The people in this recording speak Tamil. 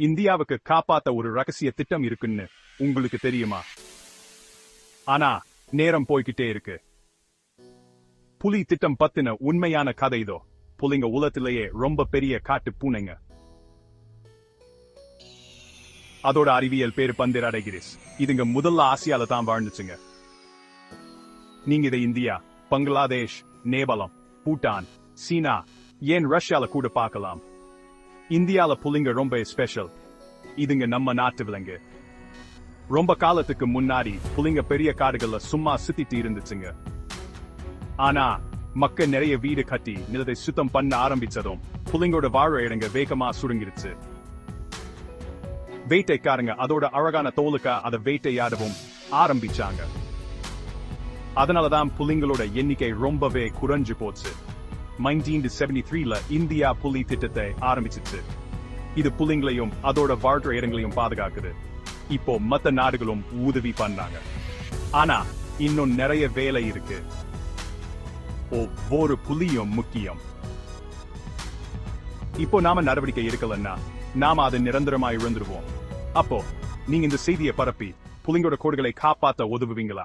இந்தியாவுக்கு காப்பாத்த ஒரு ரகசிய திட்டம் இருக்குன்னு உங்களுக்கு தெரியுமா? ஆனா நேரம் போய்கிட்டே இருக்கு. புலி திட்டம் பத்தின உண்மையான கதை இதோ. புலிங்க உலகத்திலேயே ரொம்ப பெரிய காட்டு பூனைங்க. அதோட அறிவியல் பேரு பந்திர அடைகிரிஸ். இதுங்க முதல்ல ஆசியால தான் வாழ்ந்துச்சுங்க. நீங்க இதை இந்தியா பங்களாதேஷ் நேபாளம் பூட்டான் சீனா ஏன் ரஷ்யால கூட பார்க்கலாம்? இந்தியால புலிங்க ரொம்ப ஸ்பெஷல் இதுங்க நம்ம நாட்டு விலங்கு ரொம்ப காலத்துக்கு முன்னாடி புலிங்க பெரிய காடுகள்ல சும்மா சுத்திட்டு இருந்துச்சுங்க. ஆனா மக்கள் நிறைய வீடு கட்டி நிலத்தை சுத்தம் பண்ண ஆரம்பிச்சதும் புலிங்கோட வாழ இடங்க வேகமா சுருங்கிருச்சு. வேட்டைக்காரங்க அதோட அழகான தோலுக்கா அதை வேட்டையாடவும் ஆரம்பிச்சாங்க. அதனாலதான் புலிங்களோட எண்ணிக்கை ரொம்பவே குறைஞ்சு போச்சு. நைன்டீன் செவன்டி இந்தியா புலி திட்டத்தை ஆரம்பிச்சிச்சு இது புலிங்களையும் அதோட வாழ்ற இடங்களையும் பாதுகாக்குது. இப்போ மத்த நாடுகளும் உதவி பண்ணாங்க. ஆனா இன்னும் நிறைய வேலை இருக்கு. ஒவ்வொரு புலியும் முக்கியம். இப்போ நாம நடவடிக்கை எடுக்கலன்னா நாம அதை நிரந்தரமா இழந்துருவோம். அப்போ நீங்க இந்த செய்தியை பரப்பி புலிங்களோட கோடுகளை காப்பாத்த உதவுவீங்களா?